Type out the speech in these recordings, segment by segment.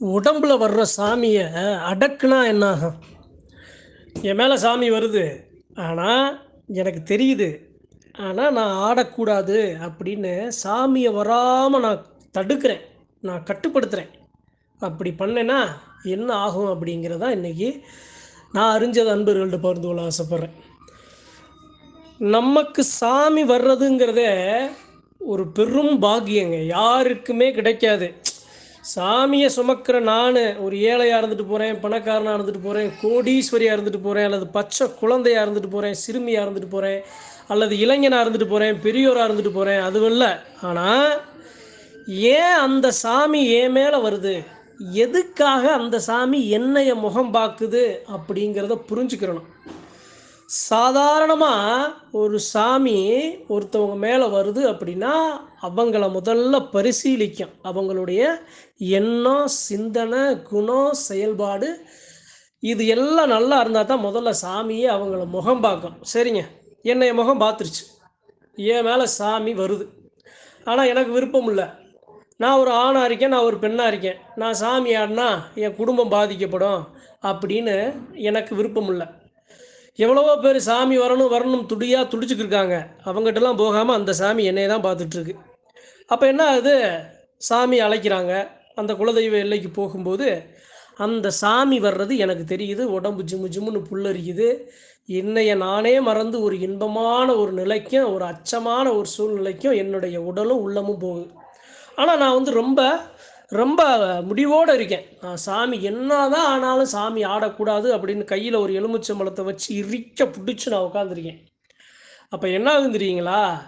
உடம்புல வர்ற சாமியை அடக்குனா என்னாகும்? என் மேலே சாமி வருது. ஆனால் எனக்கு தெரியுது. ஆனால் நான் ஆடக்கூடாது அப்படின்னு சாமியை வராமல் நான் தடுக்கிறேன். நான் கட்டுப்படுத்துகிறேன் அப்படி பண்ணேன்னா என்ன ஆகும் அப்படிங்கிறதா இன்றைக்கி நான் அறிஞ்சது அன்பர்கள்ட்ட பகிர்ந்து கொள்ள ஆசைப்பட்றேன். நமக்கு சாமி வர்றதுங்கிறதே ஒரு பெரும் பாக்கியங்க. யாருக்குமே கிடைக்காது. சாமியை சுமக்கிற நான் ஒரு ஏழையாக இருந்துட்டு போகிறேன் பணக்காரனாக இருந்துட்டு போகிறேன் கோடீஸ்வரியாக இருந்துட்டு போகிறேன் அல்லது பச்சை குழந்தையாக இருந்துட்டு போகிறேன் சிறுமியாக இருந்துட்டு போகிறேன் அல்லது இளைஞனாக இருந்துட்டு போகிறேன் பெரியோராக இருந்துட்டு போகிறேன் அதுவும் இல்லை. ஆனால் ஏன் அந்த சாமி என் மேலே வருது? எதுக்காக அந்த சாமி என்னைய முகம் பார்க்குது அப்படிங்கிறத புரிஞ்சுக்கிறணும். சாதாரணமாக ஒரு சாமி ஒருத்தவங்க மேலே வருது அப்படின்னா அவங்கள முதல்ல பரிசீலிக்கும். அவங்களுடைய எண்ணம் சிந்தனை குணம் செயல்பாடு இது எல்லாம் நல்லா இருந்தால் தான் முதல்ல சாமியே அவங்கள முகம் பார்க்கும். சரிங்க. என்னைய முகம் பார்த்துருச்சு. என் மேலே சாமி வருது. ஆனால் எனக்கு விருப்பம் இல்லை. நான் ஒரு ஆணாக இருக்கேன் நான் ஒரு பெண்ணாக இருக்கேன். நான் சாமி ஆடினா என் குடும்பம் பாதிக்கப்படும் அப்படின்னு எனக்கு விருப்பம் இல்லை. எவ்வளவோ பேர் சாமி வரணும் வரணும் துடியாக துடிச்சுக்கிருக்காங்க அவங்ககிட்டலாம் போகாமல் அந்த சாமி என்னை தான் பார்த்துட்ருக்கு. அப்போ என்ன ஆகுது? சாமி அழைக்கிறாங்க. அந்த குலதெய்வ எல்லைக்கு போகும்போது அந்த சாமி வர்றது எனக்கு தெரியுது. உடம்பு ஜிம்மு ஜிம்முன்னு புல்லரிக்குது. என்னைய நானே மறந்து ஒரு இன்பமான ஒரு நிலைக்கும் ஒரு அச்சமான ஒரு சூழ்நிலைக்கும் என்னுடைய உடலும் உள்ளமும் போகுது. ஆனால் நான் வந்து ரொம்ப ரொம்ப முடிவோடு இருக்கேன். சாமி என்ன தான் ஆனாலும் சாமி ஆடக்கூடாது அப்படின்னு கையில் ஒரு எலுமிச்சம்பழத்தை வச்சு இறிக்க பிடிச்சி நான் உட்காந்துருக்கேன் அப்போ என்ன ஆகுது தெரியுங்களா?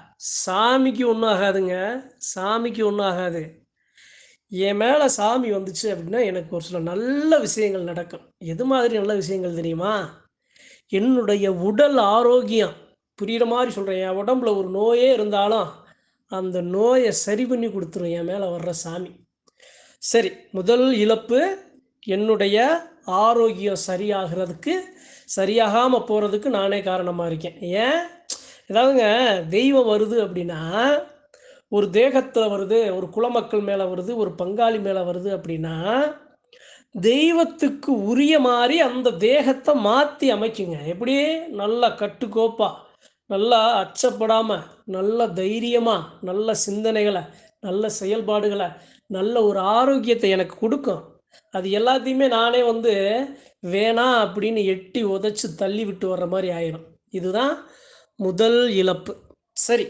சாமிக்கு ஒன்றும் ஆகாதுங்க. சாமிக்கு ஒன்றும் ஆகாது. என் மேலே சாமி வந்துச்சு அப்படின்னா எனக்கு ஒரு சில நல்ல விஷயங்கள் நடக்கும். எது மாதிரி நல்ல விஷயங்கள் தெரியுமா? என்னுடைய உடல் ஆரோக்கியம். புரிகிற மாதிரி சொல்கிறேன் என் உடம்புல ஒரு நோயே இருந்தாலும் அந்த நோயை சரி பண்ணி கொடுத்துரும் என் மேலே வர்ற சாமி. சரி முதல் இழப்பு என்னுடைய ஆரோக்கியம் சரியாகிறதுக்கு சரியாகாமல் போகிறதுக்கு நானே காரணமாக இருக்கேன். ஏன்? ஏதாவதுங்க தெய்வம் வருது அப்படின்னா ஒரு தேகத்தில் வருது ஒரு குலமக்கள் மேலே வருது ஒரு பங்காளி மேலே வருது அப்படின்னா தெய்வத்துக்கு உரிய மாதிரி அந்த தேகத்தை மாற்றி அமைக்குங்க. எப்படி? நல்லா கட்டுக்கோப்பாக நல்லா அச்சப்படாமல் நல்ல தைரியமாக நல்ல சிந்தனைகளை நல்ல செயல்பாடுகளை நல்ல ஒரு ஆரோக்கியத்தை எனக்கு கொடுக்கும். அது எல்லாத்தையுமே நானே வந்து வேணாம் அப்படின்னு எட்டி உதச்சி தள்ளி விட்டு வர்ற மாதிரி ஆயிடும் இதுதான் முதல் இழப்பு. சரி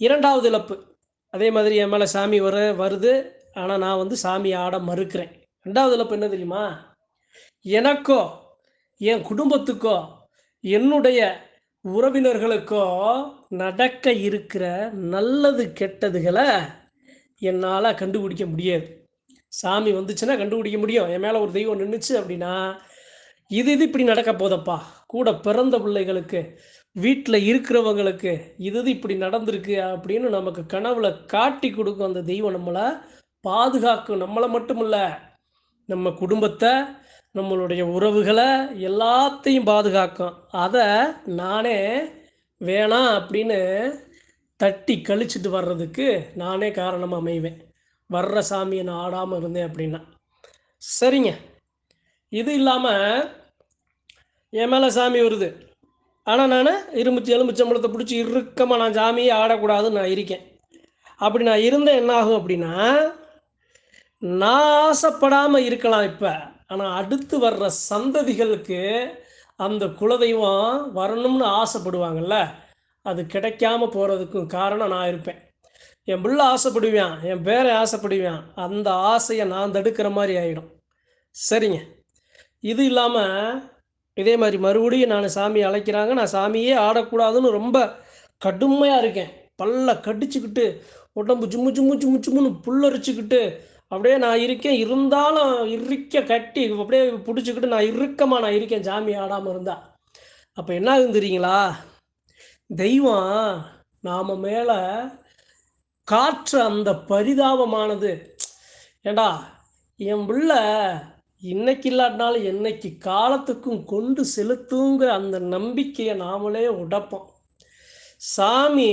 இரண்டாவது இழப்பு. அதே மாதிரி என் மேலே சாமி வர வருது. ஆனால் நான் வந்து சாமி ஆட மறுக்கிறேன். ரெண்டாவது இழப்பு என்ன தெரியுமா? எனக்கோ என் குடும்பத்துக்கோ என்னுடைய உறவினர்களுக்கோ நடக்க இருக்கிற நல்லது கெட்டதுகளை என்னால் கண்டுபிடிக்க முடியாது. சாமி வந்துச்சுன்னா கண்டுபிடிக்க முடியும். என் மேலே ஒரு தெய்வம் நின்றுச்சு அப்படின்னா இது இது இப்படி நடக்க போதப்பா. கூட பிறந்த பிள்ளைகளுக்கு வீட்டில் இருக்கிறவங்களுக்கு இது இது இப்படி நடந்திருக்கு அப்படின்னு நமக்கு கனவுல காட்டி கொடுக்கும் அந்த தெய்வம் நம்மளை பாதுகாக்கும். நம்மளை மட்டும் இல்லை நம்ம குடும்பத்தை நம்மளுடைய உறவுகளை எல்லாத்தையும் பாதுகாக்கும். அதை நானே வேணாம் அப்படின்னு தட்டி கழிச்சிட்டு வர்றதுக்கு நானே காரணமாக அமைவேன். வர்ற சாமியை நான் ஆடாமல் இருந்தேன் அப்படின்னா. சரிங்க. இது இல்லாமல் என் மேலே சாமி வருது. ஆனால் நான் இருமுச்சி எலும்புச்சம்பளத்தை பிடிச்சி இறுக்கமாக நான் சாமியை ஆடக்கூடாதுன்னு நான் இருக்கேன். அப்படி நான் இருந்தேன் என்ன ஆகும் அப்படின்னா நான் ஆசைப்படாமல் இருக்கலாம் இப்போ. ஆனால் அடுத்து வர்ற சந்ததிகளுக்கு அந்த குலதெய்வம் வரணும்னு ஆசைப்படுவாங்கல்ல அது கிடைக்காம போகிறதுக்கும் காரணம் நான் இருப்பேன். என் பிள்ளை ஆசைப்படுவேன் என் பேரை ஆசைப்படுவேன் அந்த ஆசையை நான் தடுக்கிற மாதிரி ஆகிடும் சரிங்க. இது இல்லாமல் இதே மாதிரி மறுபடியும் நான் சாமி அழைக்கிறாங்க நான் சாமியே ஆடக்கூடாதுன்னு ரொம்ப கடுமையாக இருக்கேன். பல்ல கடிச்சுக்கிட்டு உடம்பு ஜும்மு ஜும்மு ஜும்மு ஜும்முன்னு புல்லரிச்சுக்கிட்டு அப்படியே நான் இருக்கேன். இருந்தாலும் இருக்க கட்டி அப்படியே பிடிச்சிக்கிட்டு நான் இறுக்கமாக நான் இருக்கேன். சாமி ஆடாமல் இருந்தா. அப்போ என்ன ஆகுது தெரியுங்களா? தெய்வம் நாம் மேலே காற்று அந்த பரிதாபமானது. ஏண்டா என் பிள்ளை இன்னைக்கு இல்லாட்டினாலும் என்னைக்கு காலத்துக்கும் கொண்டு செலுத்துங்கிற அந்த நம்பிக்கையை நாமளே உடைப்போம். சாமி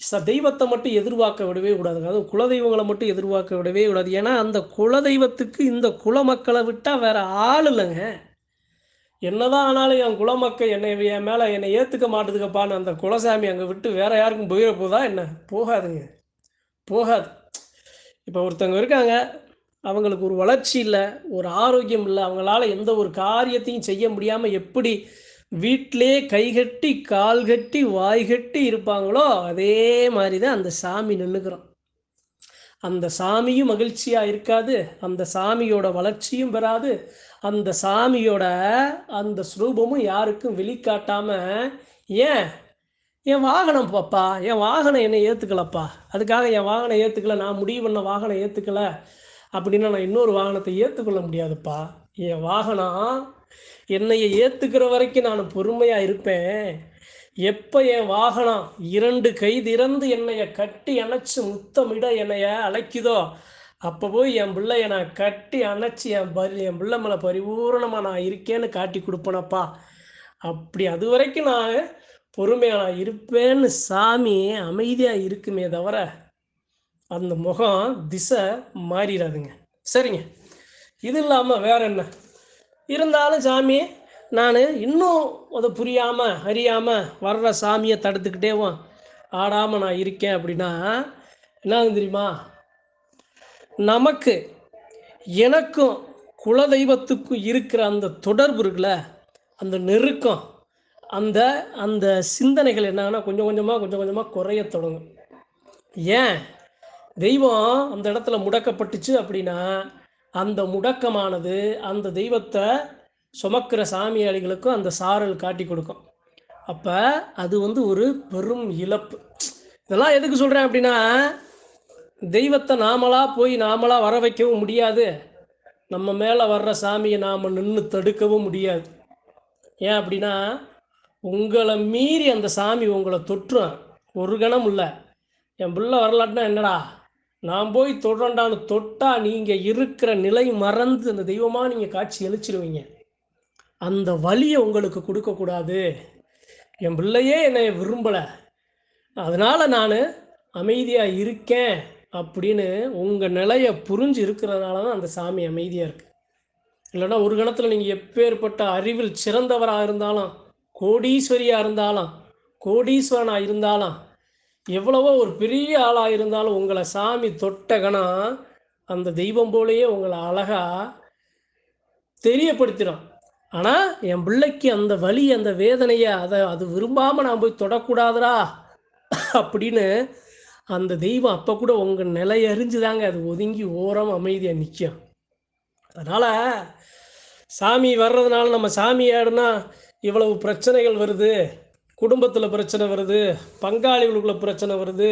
ச தெய்வத்தை மட்டும் எதிர்பார்க்க விடவே கூடாதுங்க. அதுவும் குலதெய்வங்களை மட்டும் எதிர்பார்க்க விடவே கூடாது. ஏன்னா அந்த குலதெய்வத்துக்கு இந்த குல மக்களை விட்டால் வேற ஆள் இல்லைங்க. என்னதான் ஆனாலும் என் குலமக்கள் என்னை என் மேலே என்னை ஏற்றுக்க மாட்டுதுக்கப்பான்னு அந்த குலசாமி அங்கே விட்டு வேற யாருக்கும் போயிட போதா என்ன? போகாதுங்க. போகாது. இப்போ ஒருத்தவங்க இருக்காங்க. அவங்களுக்கு ஒரு வளர்ச்சி இல்லை ஒரு ஆரோக்கியம் இல்லை. அவங்களால எந்த ஒரு காரியத்தையும் செய்ய முடியாமல் எப்படி வீட்டிலே கைகட்டி கால் கட்டி வாய் கட்டி இருப்பாங்களோ அதே மாதிரி தான் அந்த சாமி நின்றுக்கிறோம் அந்த சாமியும் மகிழ்ச்சியாக இருக்காது அந்த சாமியோட வளர்ச்சியும் பெறாது அந்த சாமியோட அந்த ஸ்ரூபமும் யாருக்கும் வெளிக்காட்டாமல் ஏன்? என் வாகனம் பாப்பா என் வாகனம் என்னை ஏற்றுக்கலப்பா அதுக்காக என் வாகனம் ஏற்றுக்கல நான் முடிவு பண்ண வாகனம் ஏற்றுக்கல அப்படின்னா நான் இன்னொரு வாகனத்தை ஏற்றுக்கொள்ள முடியாதுப்பா. என் வாகனம் என்னைய ஏற்றுக்கிற வரைக்கும் நான் பொறுமையாக இருப்பேன். எப்போ என் வாகனம் இரண்டு கை திறந்து என்னைய கட்டி அணைச்சு முத்தமிட என்னைய அழைக்குதோ அப்போ போய் என் பிள்ளைய நான் கட்டி அணைச்சி என் பரி என் பிள்ளை மேலே பரிபூரணமாக நான் இருக்கேன்னு காட்டி கொடுப்பேனப்பா. அப்படி அது வரைக்கும் நான் பொறுமையாக நான் இருப்பேன்னு சாமி அமைதியாக இருக்குமே தவிர அந்த முகம் திசை மாறிடாதுங்க. சரிங்க. இது இல்லாமல் வேற என்ன? இருந்தாலும் சாமி நான் இன்னும் அதை புரியாமல் அறியாமல் வர்ற சாமியை தடுத்துக்கிட்டேவும் ஆடாமல் நான் இருக்கேன் அப்படின்னா என்ன தெரியுமா? நமக்கு எனக்கும் குலதெய்வத்துக்கும் இருக்கிற அந்த தொடர்பு இருக்குல்ல அந்த நெருக்கம் அந்த அந்த சிந்தனைகள் என்னன்னா கொஞ்சம் கொஞ்சமாக கொஞ்சம் கொஞ்சமாக குறைய தொடங்கும். ஏன்? தெய்வம் அந்த இடத்துல முடக்கப்பட்டுச்சு அப்படின்னா அந்த முடக்கமானது அந்த தெய்வத்தை சுமக்கிற சாமியாளிகளுக்கும் அந்த சாரல் காட்டி கொடுக்கும். அப்போ அது வந்து ஒரு பெரும் இழப்பு. இதெல்லாம் எதுக்கு சொல்கிறேன் அப்படின்னா தெய்வத்தை நாமளாக போய் நாமளாக வர வைக்கவும் முடியாது. நம்ம மேலே வர்ற சாமியை நாம் நின்று தடுக்கவும் முடியாது. ஏன் அப்படின்னா உங்களை மீறி அந்த சாமி உங்களை தொற்றும் ஒரு கணம் இல்லை. என் பிள்ளை வரலாட்டினா என்னடா? நான் போய் தொடண்டான்னு தொட்டா நீங்கள் இருக்கிற நிலை மறந்து அந்த தெய்வமாக நீங்கள் காட்சி அளிச்சிருவீங்க அந்த வலியை உங்களுக்கு கொடுக்கக்கூடாது என் பிள்ளையே என்னை விரும்பலை. அதனால் நான் அமைதியாக இருக்கேன் அப்படின்னு உங்கள் நிலையை புரிஞ்சு இருக்கிறதுனால தான் அந்த சாமி அமைதியாக இருக்குது இல்லைன்னா ஒரு கணத்தில் நீங்கள் எப்பேற்பட்ட அறிவில் சிறந்தவராக இருந்தாலும் கோடீஸ்வரியாக இருந்தாலும் கோடீஸ்வரனாக இருந்தாலும் எவ்வளவோ ஒரு பெரிய ஆளாக இருந்தாலும் உங்களை சாமி தொட்டகனா அந்த தெய்வம் போலயே உங்களை அழகாக தெரியப்படுத்திடும். ஆனால் என் பிள்ளைக்கு அந்த வலி அந்த வேதனையை அதை அது விரும்பாமல் நான் போய் தொடக்கூடாதுடா அப்படின்னு அந்த தெய்வம் அப்போ கூட உங்கள் நிலை அறிஞ்சுதாங்க. அது ஒதுங்கி ஓரம் அமைதியாக நிற்கும் அதனால் சாமி வர்றதுனால நம்ம சாமி ஆடுனா இவ்வளவு பிரச்சனைகள் வருது. குடும்பத்தில் பிரச்சனை வருது பங்காளிகளுக்குள்ள பிரச்சனை வருது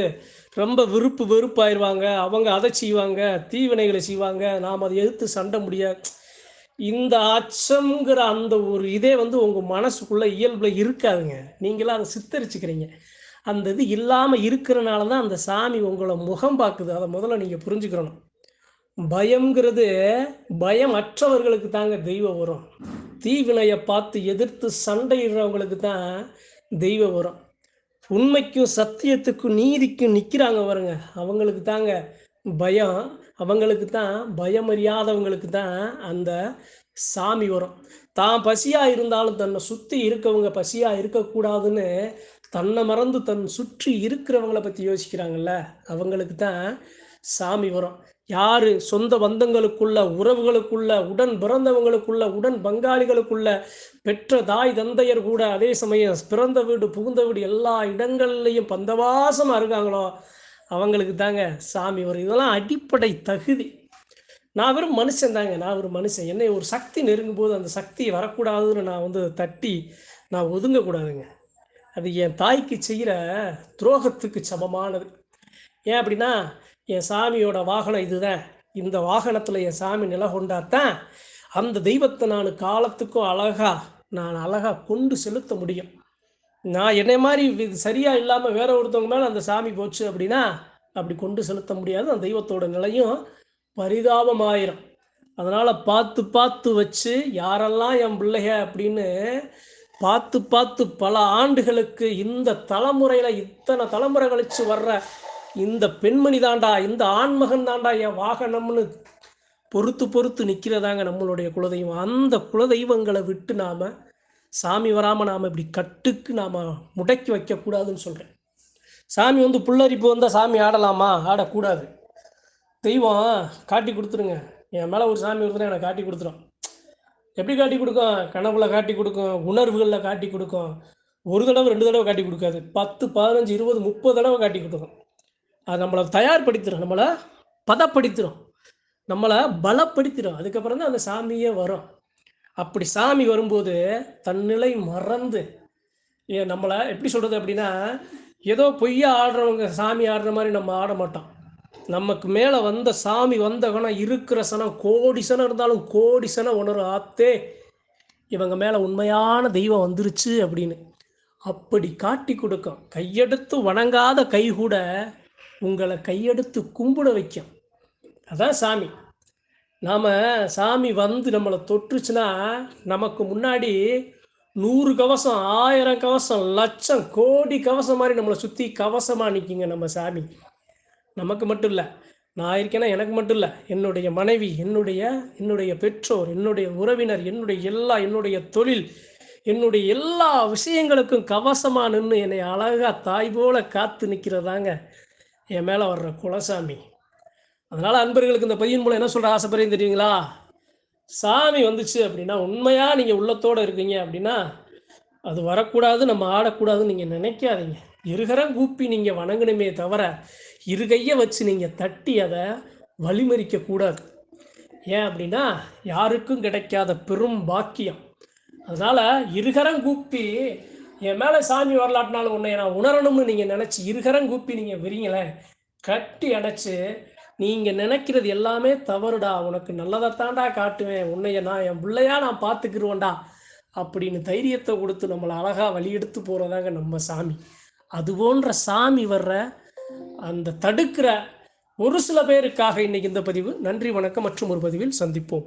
ரொம்ப விருப்பு வெறுப்பாயிருவாங்க அவங்க அதை செய்வாங்க தீவினைகளை செய்வாங்க நாம் அதை எதிர்த்து சண்டை முடியாது இந்த அச்சம்ங்கிற அந்த ஒரு இதே வந்து உங்கள் மனசுக்குள்ளே இயல்பில் இருக்காதுங்க. நீங்களாம் அதை சித்தரிச்சுக்கிறீங்க. அந்த இது இல்லாமல் இருக்கிறனால தான் அந்த சாமி உங்களை முகம் பார்க்குது. அதை முதல்ல நீங்கள் புரிஞ்சுக்கிறணும் பயம்ங்கிறது பயம் அற்றவர்களுக்கு தாங்க தெய்வம் வரும் தீவினையை பார்த்து எதிர்த்து சண்டையிடுறவங்களுக்கு தான் தெய்வ உரம் உண்மைக்கும் சத்தியத்துக்கும் நீதிக்கும் நிற்கிறாங்க வருங்க அவங்களுக்கு தாங்க பயம். அவங்களுக்கு தான் பயம் அறியாதவங்களுக்கு தான் அந்த சாமி வரும். தான் பசியாக இருந்தாலும் தன்னை சுற்றி இருக்கவங்க பசியாக இருக்கக்கூடாதுன்னு தன்னை மறந்து தன் சுற்றி இருக்கிறவங்கள பற்றி யோசிக்கிறாங்கல்ல. அவங்களுக்கு தான் சாமி வரும். யார் சொந்த பந்தங்களுக்குள்ள உறவுகளுக்குள்ள உடன் பிறந்தவங்களுக்குள்ள உடன் பங்காளிகளுக்குள்ள பெற்ற தாய் தந்தையர் கூட அதே சமயம் பிறந்த வீடு புகுந்த வீடு எல்லா இடங்கள்லையும் பந்தவாசமாக இருக்காங்களோ அவங்களுக்கு தாங்க சாமி வரும். இதெல்லாம் அடிப்படை தகுதி. நான் வெறும் மனுஷன் தாங்க. நான் ஒரு மனுஷன். என்னை ஒரு சக்தி நெருங்கும் போது அந்த சக்தி வரக்கூடாதுன்னு நான் வந்து தட்டி நான் ஒதுங்கக்கூடாதுங்க. அது என் தாய்க்கு செய்கிற துரோகத்துக்கு சமமானது. ஏன் அப்படின்னா என் சாமியோட வாகனம் இதுதான். இந்த வாகனத்தில் என் சாமி நில கொண்டாத்தான் அந்த தெய்வத்தை நான் காலத்துக்கும் அழகா நான் அழகாக கொண்டு செலுத்த முடியும். நான் என்னை மாதிரி இது சரியாக இல்லாமல் வேற ஒருத்தவங்க மேலே அந்த சாமி போச்சு அப்படின்னா அப்படி கொண்டு செலுத்த முடியாது. அந்த தெய்வத்தோட நிலையும் பரிதாபமாயிரும். அதனால் பார்த்து பார்த்து வச்சு யாரெல்லாம் என் பிள்ளைக அப்படின்னு பார்த்து பார்த்து பல ஆண்டுகளுக்கு இந்த தலைமுறையில் இத்தனை தலைமுறை கழித்து வர்ற இந்த பெண்மணி தாண்டா இந்த ஆண்மகன் தாண்டா என் வாகனம்னு பொறுத்து பொறுத்து நிற்கிறதாங்க நம்மளுடைய குலதெய்வம். அந்த குலதெய்வங்களை விட்டு நாம் சாமி வராமல் நாம் இப்படி கட்டுக்கு நாம் முடக்கி வைக்கக்கூடாதுன்னு சொல்கிறேன் சாமி வந்து புல்லரிப்பு வந்தால் சாமி ஆடலாமா? ஆடக்கூடாது. தெய்வம் காட்டி கொடுத்துருங்க. என் மேலே ஒரு சாமி வருதுன்னா எனக்கு காட்டி கொடுத்துரும். எப்படி காட்டி கொடுக்கும்? கனவுல காட்டி கொடுக்கும் உணர்வுகளில் காட்டி கொடுக்கும். ஒரு தடவை ரெண்டு தடவை காட்டி கொடுக்காது. பத்து பதினஞ்சு இருபது முப்பது தடவை காட்டி கொடுக்கும். அது நம்மளை தயார்படுத்திடும் நம்மளை பதப்படுத்திடும் நம்மளை பலப்படுத்திடும் அதுக்கப்புறம் தான் அந்த சாமியே வரும். அப்படி சாமி வரும்போது தன்னிலை மறந்து ஏ நம்மளை எப்படி சொல்கிறது அப்படின்னா ஏதோ பொய்யா ஆடுறவங்க சாமி ஆடுற மாதிரி நம்ம ஆட மாட்டோம். நமக்கு மேலே வந்த சாமி வந்த கணம் இருக்கிற சனம் கோடி சனம் இருந்தாலும் கோடி சனம் உணரும். ஆத்தே இவங்க மேலே உண்மையான தெய்வம் வந்துருச்சு அப்படின்னு. அப்படி காட்டி கொடுக்கும். கையெடுத்து வணங்காத கை கூட உங்களை கையெடுத்து கும்பிட வைக்கும். அதான் சாமி. நாம் சாமி வந்து நம்மளை தொற்றுச்சுன்னா நமக்கு முன்னாடி நூறு கவசம் ஆயிரம் கவசம் லட்சம் கோடி கவசம் மாதிரி நம்மளை சுற்றி கவசமாக நிற்கிங்க நம்ம சாமி. நமக்கு மட்டும் இல்லை. நான் இருக்கேன்னா எனக்கு மட்டும் இல்லை. என்னுடைய மனைவி என்னுடைய என்னுடைய பெற்றோர் என்னுடைய உறவினர் என்னுடைய எல்லா என்னுடைய தொழில் என்னுடைய எல்லா விஷயங்களுக்கும் கவசமாக நின்று என்னை அழகாக தாய் போல காத்து நிற்கிறதாங்க என் மேலே வர்ற குலசாமி. அதனால் அன்பர்களுக்கு இந்த பையன் மூலம் என்ன சொல்கிற ஆசைப்படுறீங்க தெரியுங்களா? சாமி வந்துச்சு அப்படின்னா உண்மையாக நீங்கள் உள்ளத்தோடு இருக்கீங்க அப்படின்னா அது வரக்கூடாது நம்ம ஆடக்கூடாதுன்னு நீங்கள் நினைக்காதீங்க. இருகரம் கூப்பி நீங்கள் வணங்கணுமே தவிர இருகையை வச்சு நீங்கள் தட்டி அதை வழிமறிக்க கூடாது. ஏன் அப்படின்னா யாருக்கும் கிடைக்காத பெரும் பாக்கியம். அதனால் இருகரம் கூப்பி என் மேலே சாமி வரலாட்டினாலும் உன்னை நான் உணரணும்னு நீங்கள் நினச்சி இருகரம் கூப்பி நீங்கள் விரிங்களேன் கட்டி அடைச்சி நீங்கள் நினைக்கிறது எல்லாமே தவறுடா உனக்கு நல்லதைத்தாண்டா காட்டுவேன் உன்னைய நான் என் பிள்ளையா நான் பார்த்துக்கிருவேன்டா அப்படின்னு தைரியத்தை கொடுத்து நம்மளை அழகாக வழியெடுத்து போகிறதாங்க நம்ம சாமி. அது போன்ற சாமி வர்ற அந்த தடுக்கிற ஒரு சில பேருக்காக இன்னைக்கு இந்த பதிவு. நன்றி வணக்கம் மற்றும் ஒரு பதிவில் சந்திப்போம்.